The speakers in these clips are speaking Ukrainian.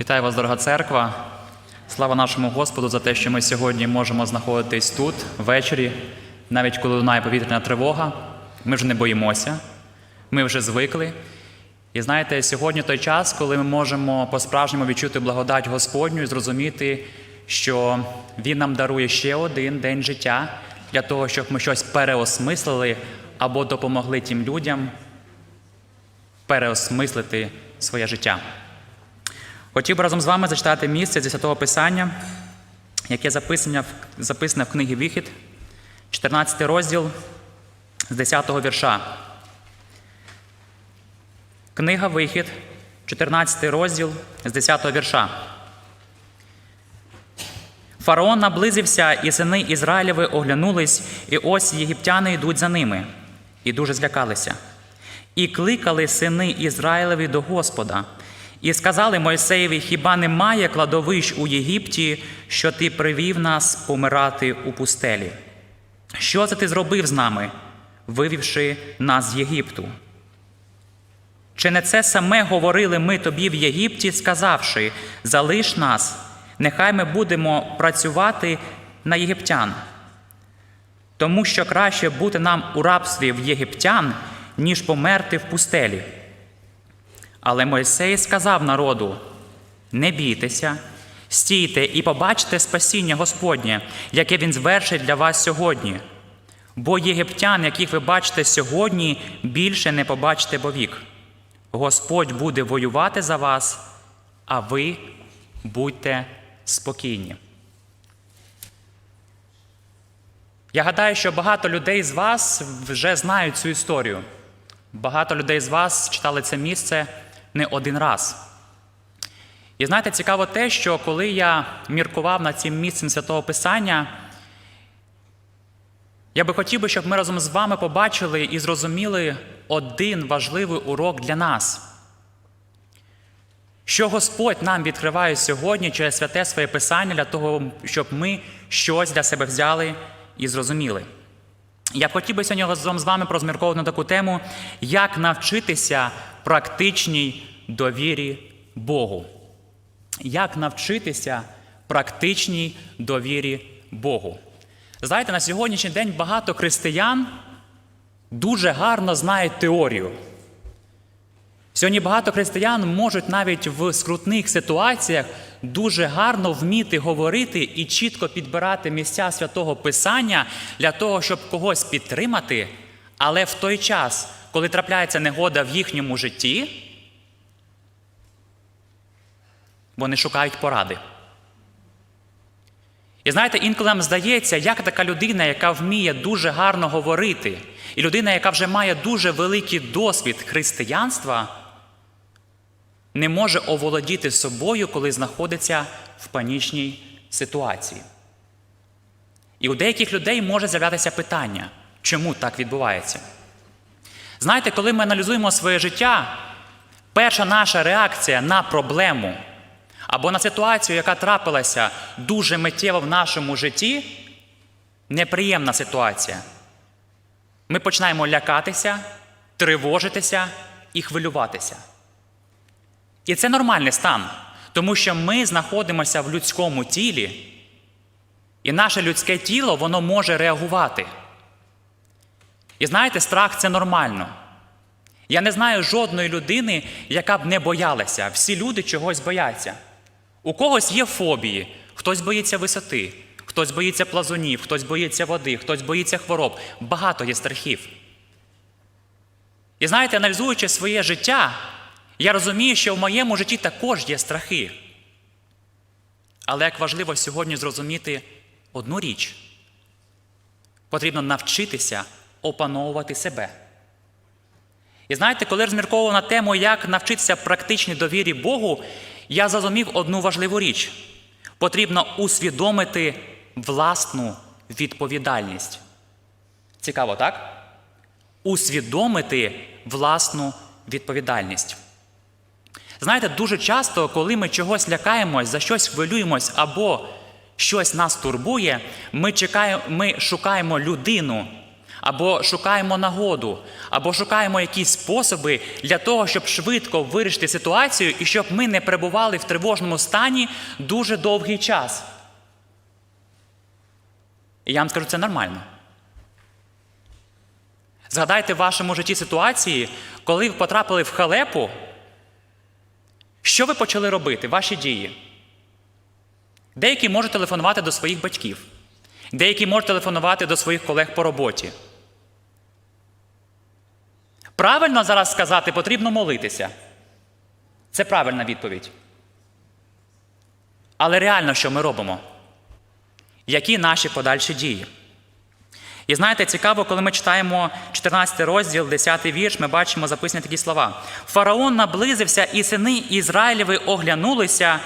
Вітаю вас, дорога церква. Слава нашому Господу за те, що ми сьогодні можемо знаходитись тут ввечері, навіть коли лунає повітряна тривога. Ми вже не боїмося, ми вже звикли. І знаєте, сьогодні той час, коли ми можемо по-справжньому відчути благодать Господню і зрозуміти, що Він нам дарує ще один день життя для того, щоб ми щось переосмислили або допомогли тим людям переосмислити своє життя. Хотів би разом з вами зачитати місце зі Святого Писання, яке записане в, записане в книгі Вихід, 14 розділ з 10 вірша. Книга Вихід, 14 розділ з 10 вірша. Фараон наблизився, і сини Ізраїлеви оглянулись, і ось єгиптяни йдуть за ними, і дуже злякалися. І кликали сини Ізраїлеві до Господа, і сказали Мойсеєві: хіба немає кладовищ у Єгипті, що ти привів нас помирати у пустелі? Що це ти зробив з нами, вивівши нас з Єгипту? Чи не це саме говорили ми тобі в Єгипті, сказавши: залиш нас, нехай ми будемо працювати на єгиптян? Тому що краще бути нам у рабстві в єгиптян, ніж померти в пустелі. Але Мойсей сказав народу: не бійтеся, стійте і побачте спасіння Господнє, яке Він звершить для вас сьогодні. Бо єгиптян, яких ви бачите сьогодні, більше не побачите повік. Господь буде воювати за вас, а ви будьте спокійні. Я гадаю, що багато людей з вас вже знають цю історію. Багато людей з вас читали це місце не один раз. І знаєте, цікаво те, що коли я міркував над цим місцем святого Писання, я би хотів би, щоб ми разом з вами побачили і зрозуміли один важливий урок для нас. Що Господь нам відкриває сьогодні через святе своє Писання для того, щоб ми щось для себе взяли і зрозуміли. Я б хотів би сьогодні разом з вами порозмірковувати на таку тему, як навчитися практичній довірі Богу. Як навчитися практичній довірі Богу. Знаєте, на сьогоднішній день багато християн дуже гарно знають теорію. Сьогодні багато християн можуть навіть в скрутних ситуаціях дуже гарно вміти говорити і чітко підбирати місця святого Писання для того, щоб когось підтримати, але в той час, коли трапляється негода в їхньому житті, вони шукають поради. І знаєте, інколи нам здається, як така людина, яка вміє дуже гарно говорити, і людина, яка вже має дуже великий досвід християнства, не може оволодіти собою, коли знаходиться в панічній ситуації. І у деяких людей може з'являтися питання, чому так відбувається. Знаєте, коли ми аналізуємо своє життя, перша наша реакція на проблему або на ситуацію, яка трапилася дуже миттєво в нашому житті, неприємна ситуація. Ми починаємо лякатися, тривожитися і хвилюватися. І це нормальний стан, тому що ми знаходимося в людському тілі, і наше людське тіло воно може реагувати. І знаєте, страх це нормально. Я не знаю жодної людини, яка б не боялася. Всі люди чогось бояться. У когось є фобії, хтось боїться висоти, хтось боїться плазунів, хтось боїться води, хтось боїться хвороб. Багато є страхів. І знаєте, аналізуючи своє життя, я розумію, що в моєму житті також є страхи. Але як важливо сьогодні зрозуміти одну річ, потрібно навчитися опановувати себе. І знаєте, коли розмірковував на тему, як навчитися практичній довірі Богу, я зрозумів одну важливу річ: потрібно усвідомити власну відповідальність. Цікаво, так? Усвідомити власну відповідальність. Знаєте, дуже часто, коли ми чогось лякаємось, за щось хвилюємось або щось нас турбує, ми, чекаємо, ми шукаємо людину або шукаємо нагоду, або шукаємо якісь способи для того, щоб швидко вирішити ситуацію і щоб ми не перебували в тривожному стані дуже довгий час. І я вам скажу, це нормально. Згадайте в вашому житті ситуації, коли ви потрапили в халепу, що ви почали робити, ваші дії? Деякі можуть телефонувати до своїх батьків, деякі можуть телефонувати до своїх колег по роботі. Правильно зараз сказати, потрібно молитися. Це правильна відповідь. Але реально, що ми робимо? Які наші подальші дії? І знаєте, цікаво, коли ми читаємо 14 розділ, 10 вірш, ми бачимо записані такі слова. Фараон наблизився, і сини Ізраїлєви оглянулися,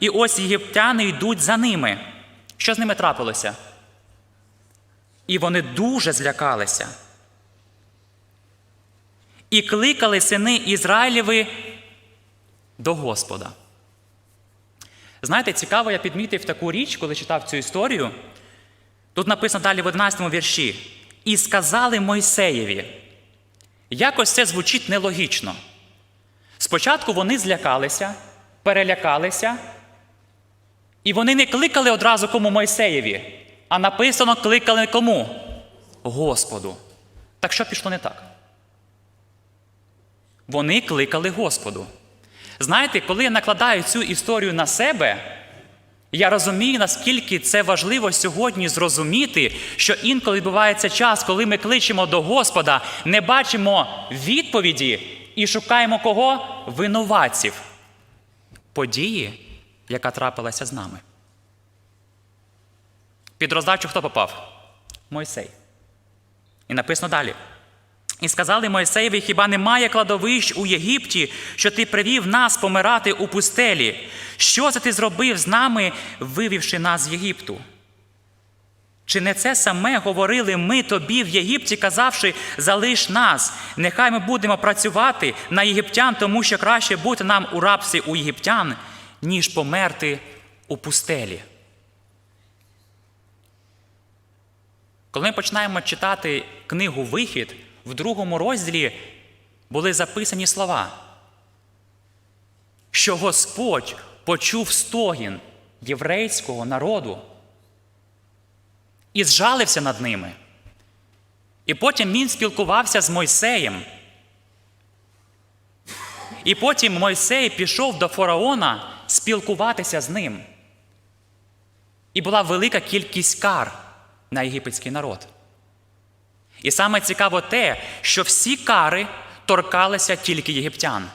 і ось єгиптяни йдуть за ними. Що з ними трапилося? І вони дуже злякалися. І кликали сини Ізраїлєви до Господа. Знаєте, цікаво, я підмітив таку річ, коли читав цю історію. Тут написано далі в 11 вірші. І сказали Мойсеєві. Якось це звучить нелогічно. Спочатку вони злякалися, перелякалися, і вони не кликали одразу кому Мойсеєві, а написано кликали кому? Господу. Так що пішло не так? Вони кликали Господу. Знаєте, коли я накладаю цю історію на себе, я розумію, наскільки це важливо сьогодні зрозуміти, що інколи відбувається час, коли ми кличемо до Господа, не бачимо відповіді і шукаємо кого? Винуватців. Події, яка трапилася з нами. Під роздачу хто попав? Мойсей. І написано далі. І сказали Мойсеєві, хіба немає кладовищ у Єгипті, що ти привів нас помирати у пустелі? Що це ти зробив з нами, вивівши нас з Єгипту? Чи не це саме говорили ми тобі в Єгипті, казавши, залиш нас, нехай ми будемо працювати на єгиптян, тому що краще бути нам у рабстві у єгиптян, ніж померти у пустелі. Коли ми починаємо читати книгу Вихід, в другому розділі були записані слова, що Господь почув стогін єврейського народу і зжалився над ними. І потім він спілкувався з Мойсеєм. І потім Мойсей пішов до фараона спілкуватися з ним. І була велика кількість кар на єгипетський народ. І саме цікаво те, що всі кари торкалися тільки єгиптян,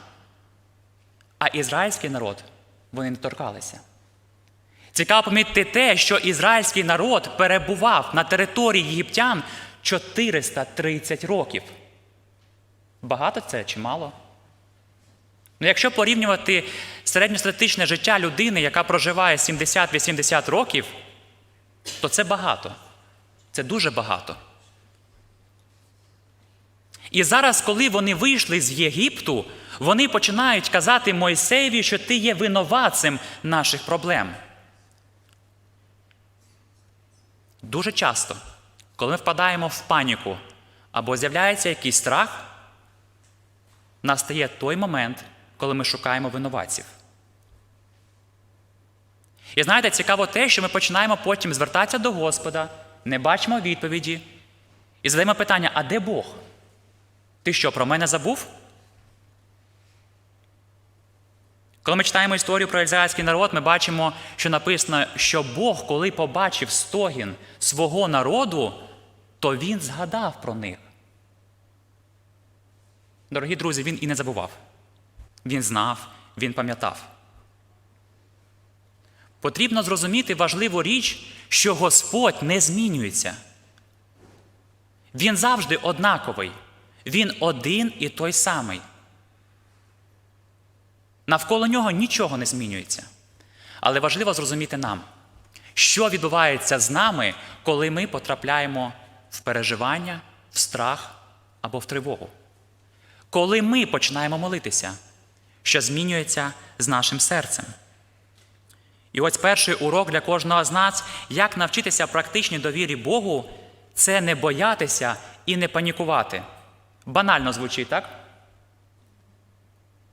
а ізраїльський народ вони не торкалися. Цікаво помітити те, що ізраїльський народ перебував на території єгиптян 430 років. Багато це чи мало? Ну, якщо порівнювати середньостатичне життя людини, яка проживає 70-80 років, то це багато. Це дуже багато. І зараз, коли вони вийшли з Єгипту, вони починають казати Мойсеєві, що ти є винуватцем наших проблем. Дуже часто, коли ми впадаємо в паніку або з'являється якийсь страх, настає той момент, коли ми шукаємо винуватців. І знаєте, цікаво те, що ми починаємо потім звертатися до Господа, не бачимо відповіді і задаємо питання: а де Бог? Ти що, про мене забув? Коли ми читаємо історію про ізраїльський народ, ми бачимо, що написано, що Бог, коли побачив стогін свого народу, то він згадав про них. Дорогі друзі, він і не забував. Він знав, він пам'ятав. Потрібно зрозуміти важливу річ, що Господь не змінюється. Він завжди однаковий. Він один і той самий. Навколо нього нічого не змінюється. Але важливо зрозуміти нам, що відбувається з нами, коли ми потрапляємо в переживання, в страх або в тривогу. Коли ми починаємо молитися, що змінюється з нашим серцем. І ось перший урок для кожного з нас, як навчитися практичній довірі Богу, це не боятися і не панікувати. Банально звучить, так?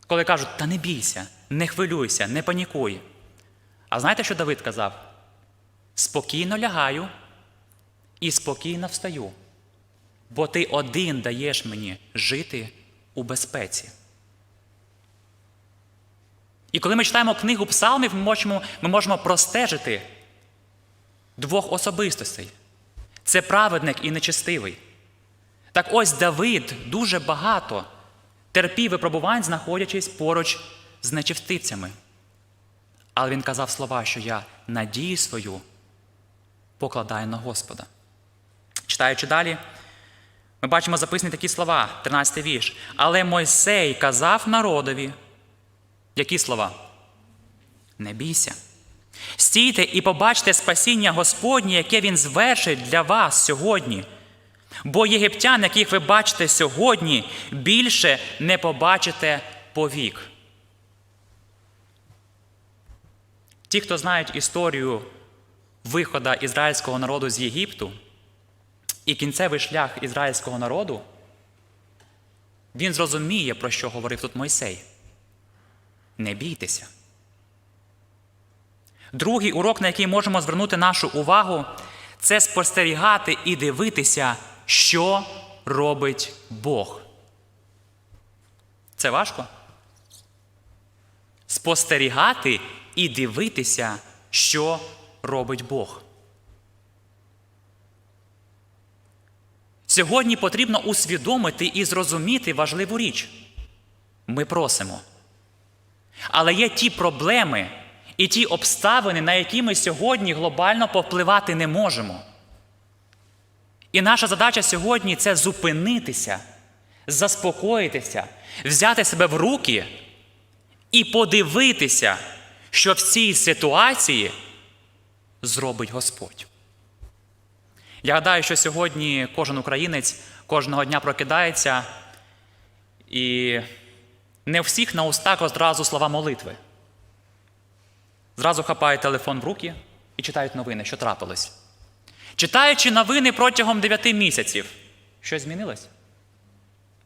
Коли кажуть, та не бійся, не хвилюйся, не панікуй. А знаєте, що Давид казав? Спокійно лягаю і спокійно встаю, бо ти один даєш мені жити у безпеці. І коли ми читаємо книгу псалмів, ми можемо, ми можемо простежити двох особистостей. Це праведник і нечестивий. Так ось Давид дуже багато терпів випробувань, знаходячись поруч з нечистивцями. Але він казав слова, що я надію свою покладаю на Господа. Читаючи далі, ми бачимо записані такі слова, 13 вірш. Але Мойсей казав народові, які слова? Не бійся. Стійте і побачте спасіння Господнє, яке Він звершить для вас сьогодні. Бо єгиптян, яких ви бачите сьогодні, більше не побачите повік. Ті, хто знають історію виходу ізраїльського народу з Єгипту і кінцевий шлях ізраїльського народу, він зрозуміє, про що говорив тут Мойсей. Не бійтеся. Другий урок, на який можемо звернути нашу увагу, це спостерігати і дивитися, що робить Бог. Це важко? Спостерігати і дивитися, що робить Бог. Сьогодні потрібно усвідомити і зрозуміти важливу річ. Ми просимо. Але є ті проблеми і ті обставини, на які ми сьогодні глобально повпливати не можемо. І наша задача сьогодні це зупинитися, заспокоїтися, взяти себе в руки і подивитися, що в цій ситуації зробить Господь. Я гадаю, що сьогодні кожен українець кожного дня прокидається, і не всіх на устах одразу слова молитви. Зразу хапають телефон в руки і читають новини, що трапилось. Читаючи новини протягом 9 місяців, щось змінилось?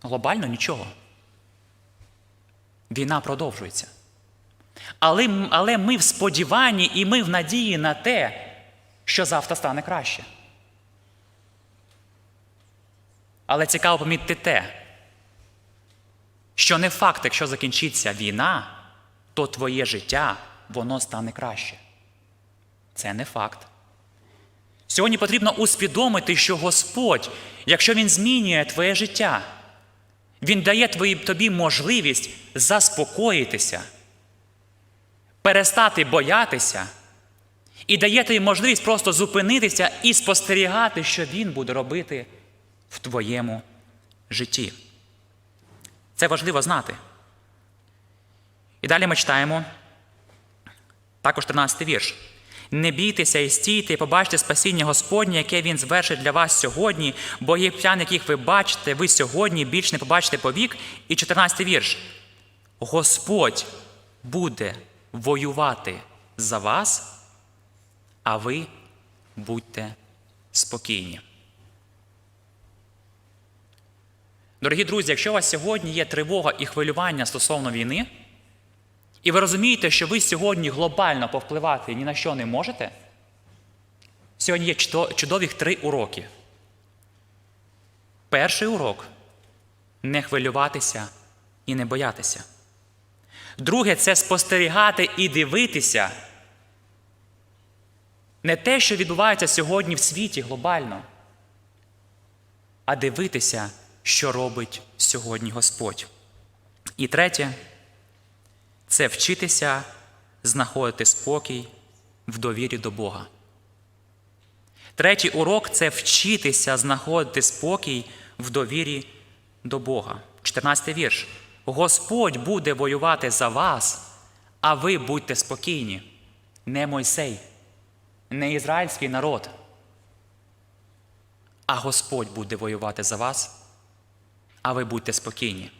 Глобально нічого. Війна продовжується. Але, але ми в сподіванні і ми в надії на те, що завтра стане краще. Але цікаво помітити те, що не факт, якщо закінчиться війна, то твоє життя воно стане краще. Це не факт. Сьогодні потрібно усвідомити, що Господь, якщо Він змінює твоє життя, Він дає тобі можливість заспокоїтися, перестати боятися і дає тобі можливість просто зупинитися і спостерігати, що Він буде робити в твоєму житті. Це важливо знати. І далі ми читаємо також 13 вірш. Не бійтеся і стійте, і побачте спасіння Господнє, яке Він звершить для вас сьогодні, бо єгиптян, яких ви бачите, ви сьогодні більш не побачите повік. І 14 вірш. Господь буде воювати за вас, а ви будьте спокійні. Дорогі друзі, якщо у вас сьогодні є тривога і хвилювання стосовно війни, і ви розумієте, що ви сьогодні глобально повпливати ні на що не можете, сьогодні є чудових три уроки. Перший урок не хвилюватися і не боятися. Друге це спостерігати і дивитися. Не те, що відбувається сьогодні в світі глобально, а дивитися, що робить сьогодні Господь. І третє це вчитися знаходити спокій в довірі до Бога. Третій урок це вчитися знаходити спокій в довірі до Бога. 14 вірш. Господь буде воювати за вас, а ви будьте спокійні. Не Мойсей, не ізраїльський народ. А Господь буде воювати за вас, а ви будьте спокійні.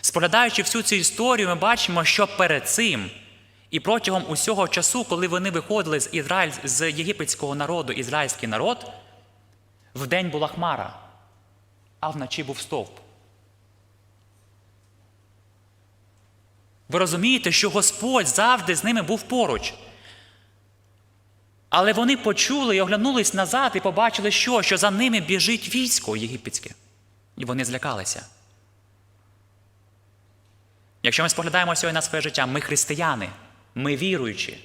Споглядаючи всю цю історію, ми бачимо, що перед цим і протягом усього часу, коли вони виходили з Ізраїль, з єгипетського народу, ізраїльський народ, Вдень була хмара, а вночі був стовп. Ви розумієте, що Господь завжди з ними був поруч. Але вони почули і оглянулись назад і побачили, що? що за ними біжить військо єгипетське. І вони злякалися. Якщо ми споглядаємо сьогодні на своє життя, ми християни, ми віруючі.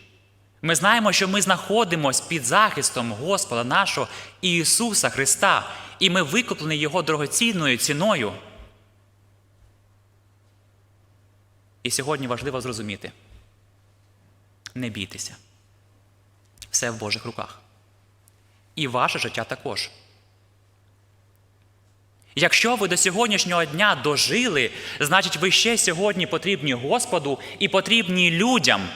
Ми знаємо, що ми знаходимося під захистом Господа нашого Ісуса Христа, і ми викуплені Його дорогоцінною ціною. І сьогодні важливо зрозуміти: не бійтеся. Все в Божих руках. І ваше життя також. Якщо ви до сьогоднішнього дня дожили, значить ви ще сьогодні потрібні Господу і потрібні людям,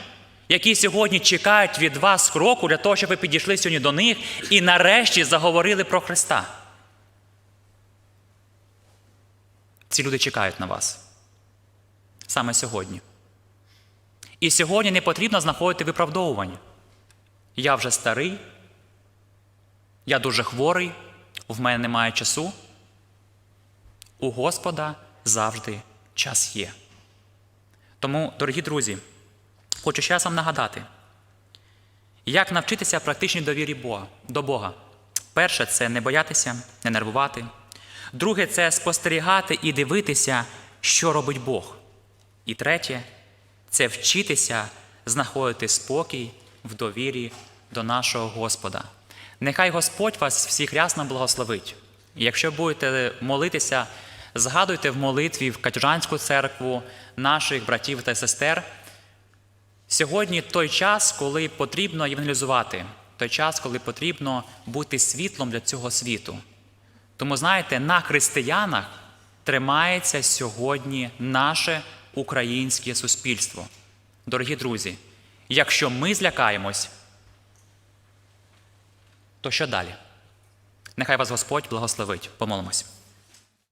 які сьогодні чекають від вас кроку для того, щоб ви підійшли сьогодні до них і нарешті заговорили про Христа. Ці люди чекають на вас саме сьогодні. І сьогодні не потрібно знаходити виправдовування. Я вже старий, я дуже хворий, в мене немає часу. У Господа завжди час є. Тому, дорогі друзі, хочу ще раз вам нагадати, як навчитися практичній довірі до Бога. Перше це не боятися, не нервувати. Друге це спостерігати і дивитися, що робить Бог. І третє це вчитися знаходити спокій в довірі до нашого Господа. Нехай Господь вас всіх рясно благословить. Якщо будете молитися, згадуйте в молитві в Катюжанську церкву наших братів та сестер. Сьогодні той час, коли потрібно євангелізувати, той час, коли потрібно бути світлом для цього світу. Тому, знаєте, на християнах тримається сьогодні наше українське суспільство. Дорогі друзі, якщо ми злякаємось, то що далі? Нехай вас Господь благословить. Помолимось.